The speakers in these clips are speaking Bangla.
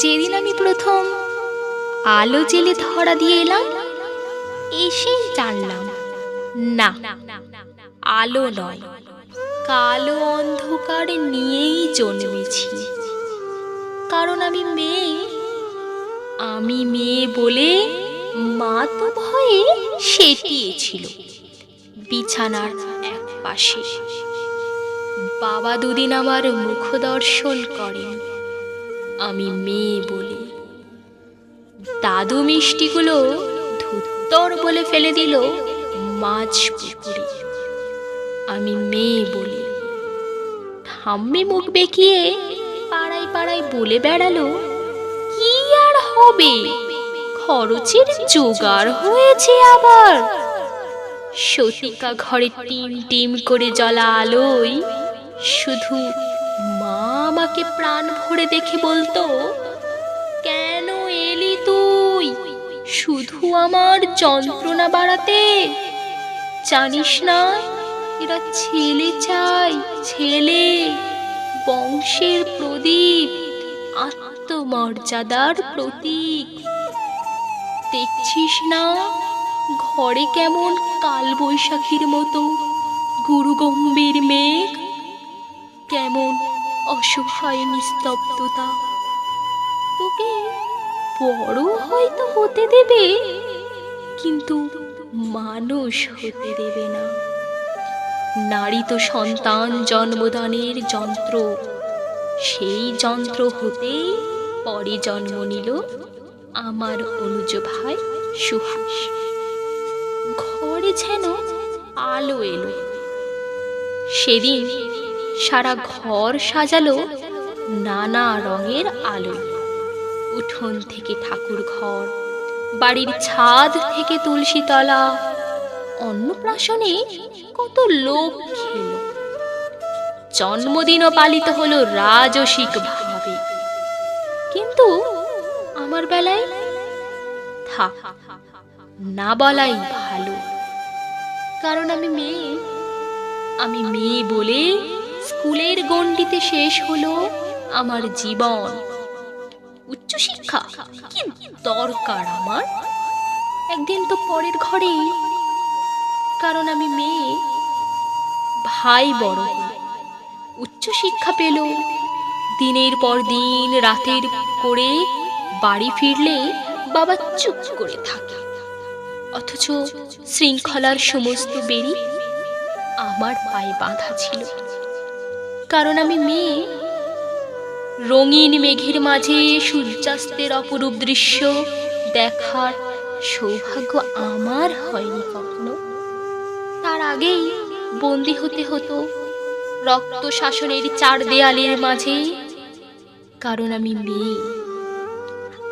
যেদিন আমি প্রথম আলো জেলে ধরা দিয়ে এলাম, এসেই জানলাম, না, আলো নয়, কালো অন্ধকার নিয়েই জন্মেছি। কারণ আমি মেয়ে আমি মেয়ে বলে মা তো ভয়ে সেটিয়েছিল বিছানার এক পাশে বাবা দুদিন আমার মুখ দর্শন করেন। আমি মেয়ে বলি। দাদু মিষ্টিগুলো ধুত্তর বলে ফেলে দিল মাছ পুকুরে। আমি মেয়ে বলি। ঠাম্মি মুখ বেঁকিয়ে পাড়ায় পাড়ায় বলে বেড়ালো, কি আর হবে? খরচের জোগাড় হয়েছে আবার। সতিকা ঘরে টিম টিম করে জ্বলা আলোয় শুধু আমাকে প্রাণ ভরে দেখে বলতো, কেন এলি তুই? শুধু আমার যন্ত্রণা বাড়াতে। জানিস না, এরা ছেলে চাই, ছেলে। বংশের প্রদীপ, আত্মমর্যাদার প্রতীক। দেখছিস না, ঘরে কেমন কাল বৈশাখীর মতো গুরু গম্ভীর মেঘ? কেমন অসহায় নিস্তব্ধতা। তোকে বড় হয়তো হতে দেবে, কিন্তু মানুষ হতে দেবে না। নারী তো সন্তান জন্মদানের যন্ত্র। সেই যন্ত্র হতেই পরে জন্ম নিল আমার অনুজ ভাই সুহাস। ঘরে যেন আলো এলো। সেদিন সারা ঘর সাজালো নানা রঙের আলো। উঠোন থেকে ঠাকুর ঘর, বাড়ির ছাদ থেকে তুলসীতলা অন্নপ্রাশনে কত লোক খেল। জন্মদিনও পালিত হলো রাজসিক ভাবে। কিন্তু আমার বেলায় থাক, না বলাই ভালো। কারণ আমি মেয়ে আমি মেয়ে বলে স্কুলের গণ্ডিতে শেষ হলো আমার জীবন। উচ্চশিক্ষা? কি দরকার আমার? একদিন তো পরের ঘরে কারণ আমি মেয়ে। ভাই বড় উচ্চশিক্ষা পেল। দিনের পর দিন, রাতের করে বাড়ি ফিরলে বাবা চুপ করে থাকে। অথচ শৃঙ্খলার সমস্ত বেরি আমার পায়ে বাঁধা ছিল। কারণ আমি মেয়ে। রঙিন মেঘের মাঝে সূর্যাস্তের অপরূপ দৃশ্য দেখার সৌভাগ্য আমার হয়নি কখনো। তার আগেই বন্দি হতে হতো রক্ত শাসনের চার দেয়ালের মাঝে। কারণ আমি মেয়ে।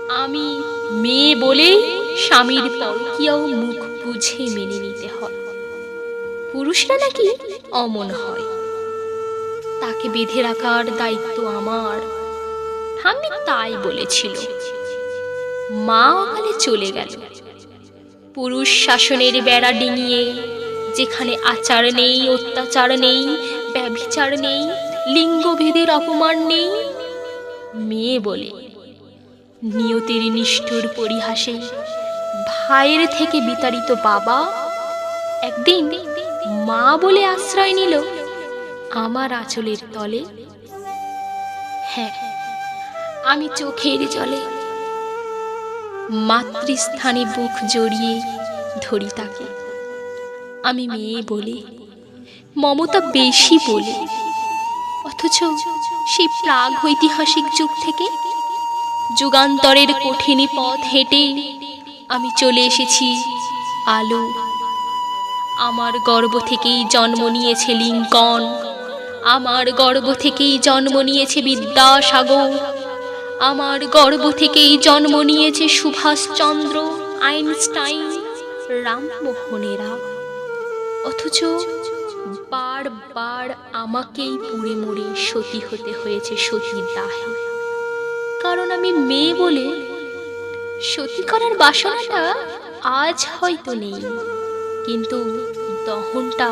আমি মেয়ে বলে স্বামীর পরকিয়াও মুখ বুঝে মেনে নিতে হয়। পুরুষরা নাকি অমন হয়। তাকে বেঁধে রাখার দায়িত্ব আমার। আমি তাই বলেছিল। মা ওখানে চলে গেল। পুরুষ শাসনের বেড়া ডিঙিয়ে, যেখানে আচার নেই, অত্যাচার নেই, ব্যভিচার নেই, লিঙ্গভেদের অপমান নেই, মেয়ে বলে। নিয়তির নিষ্ঠুর পরিহাসে ভাইয়ের থেকে বিতাড়িত বাবা একদিন মা বলে আশ্রয় নিল। আমার আঁচলের তলে? হ্যাঁ আমি চোখের জলে। মাতৃস্থানে বুক জড়িয়ে ধরি তাকে। আমি মেয়ে বলে, মমতা বেশি বলে। অথচ সেই প্রাগ ঐতিহাসিক যুগ থেকে যুগান্তরের কঠিনী পথ হেঁটে আমি চলে এসেছি আলো। আমার গর্ব থেকেই জন্ম নিয়েছে লিঙ্কন। আমার গর্ব থেকেই জন্ম নিয়েছে বিদ্যাসাগর। আমার গর্ব থেকেই জন্ম নিয়েছে সুভাষচন্দ্র আইনস্টাইন রামমোহনেরা। অথচ বারবার আমাকেই পুড়ে মরে সতী হতে হয়েছে সতীর দাহে। কারণ আমি মেয়ে বলে সতী করার বাসনাটা আজ হয়তো নেই, কিন্তু দহনটা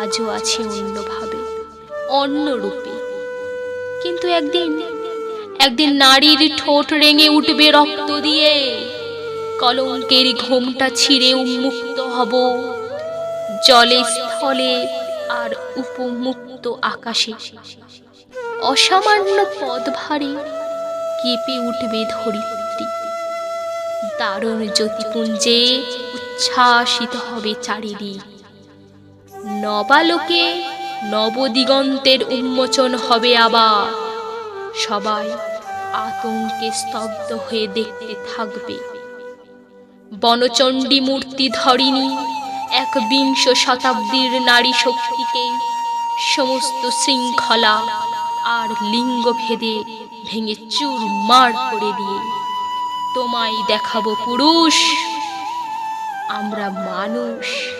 আজও আছে অন্যভাবে। অন্য রূপে। কিন্তু একদিন একদিন নারীর ঠোঁট রেঙে উঠবে রক্ত দিয়ে, কলঙ্কের ঘোমটা ছিঁড়ে উন্মুক্ত হব। জলে স্থলে আর উপমুক্ত আকাশে। অসামান্য পদভারে কেঁপে উঠবে ধরিত্রী। দারুণ জ্যোতিপুঞ্জে উচ্ছ্বাসিত হবে চারিদিক। নবালোকে নবদিগন্তের উন্মোচন হবে আবার। সবাই আতঙ্কে স্তব্ধ হয়ে দেখতে থাকবে। বনচণ্ডী মূর্তি ধরিনি এক বিংশ শতাব্দীর নারী শক্তিকে, সমস্ত শৃঙ্খলা আর লিঙ্গভেদে ভেঙে চুরমার করে দিয়ে। তোমায় দেখাবো পুরুষ, আমরা মানুষ।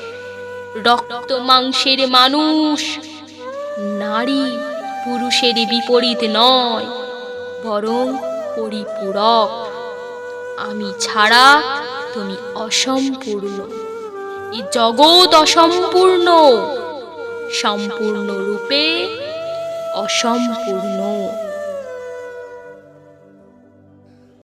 রক্ত মাংসের মানুষ। নারী পুরুষের বিপরীত নয়, বরং পরিপূরক। আমি ছাড়া তুমি অসম্পূর্ণ। এ জগৎ অসম্পূর্ণ। সম্পূর্ণ রূপে অসম্পূর্ণ।